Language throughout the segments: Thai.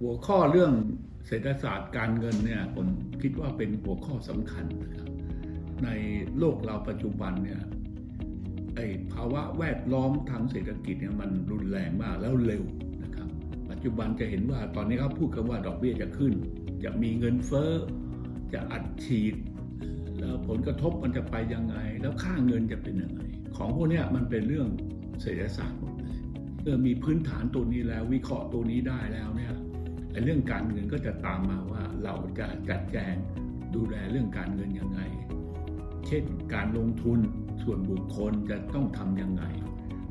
หัวข้อเรื่องเศรษฐศาสตร์การเงินเนี่ยผมคิดว่าเป็นหัวข้อสำคัญนะครับ ในโลกเราปัจจุบันเนี่ยไอ้ภาวะแวดล้อมทางเศรษฐกิจเนี่ยมันรุนแรงมากแล้วเร็วนะครับ ปัจจุบันจะเห็นว่าตอนนี้เขาพูดกันว่าดอกเบี้ยจะขึ้น จะมีเงินเฟ้อ จะอัดฉีด แล้วผลกระทบมันจะไปยังไง แล้วค่าเงินจะเป็นยังไง ของพวกนี้มันเป็นเรื่องเศรษฐศาสตร์หมดเลยเมื่อมีพื้นฐานตัวนี้แล้ววิเคราะห์ตัวนี้ได้แล้วเนี่ย เรื่องการเงินก็จะตามมาว่าเราจะจัดแจงดูแลเรื่องการเงินยังไง เช่นการลงทุนส่วนบุคคลจะต้องทำยังไง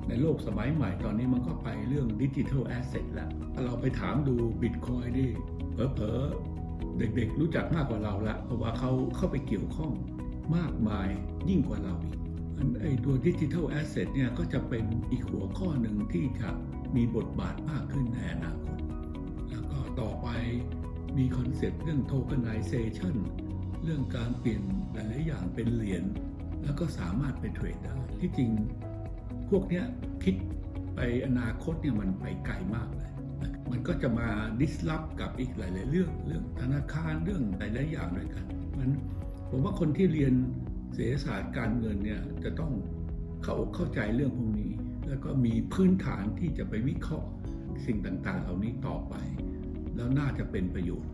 ในโลกสมัยใหม่ตอนนี้มันก็ไปเรื่องดิจิทัลแอสเซทแล้วถ้าเราไปถามดูบิตคอยดิเผลอๆ เด็กๆ รู้จักมากกว่าเราละเพราะว่าเขาเข้าไปเกี่ยวข้องมากมายยิ่งกว่าเราอีกอันไอตัวดิจิทัลแอสเซทเนี่ยก็จะเป็นอีกหัวข้อหนึ่งที่จะมีบทบาทมากขึ้นในอนาคต ต่อไปมีคอนเซปต์เรื่องโท k e n i z a t i o n เรื่องการเปลี่ยนหลายๆอย่างเป็นเหรียญแล้วก็สามารถไปเทรดได้ ที่จริงพวกเนี้ยคิดไปอนาคตเนี่ยมันไปไกลมากเลย มันก็จะมาดิสลอฟกับอีกหลาย ๆ เรื่องเรื่องธนาคารเรื่องหลายๆอย่างด้วยกันมันผมว่าคนที่เรียนเศรษฐศาสตร์การเงินเนี่ยจะต้องเข้าอกเข้าใจเรื่องพวกนี้ แล้วก็มีพื้นฐานที่จะไปวิเคราะห์สิ่งต่าง ๆ เหล่านี้ต่อไป น่าจะเป็นประโยชน์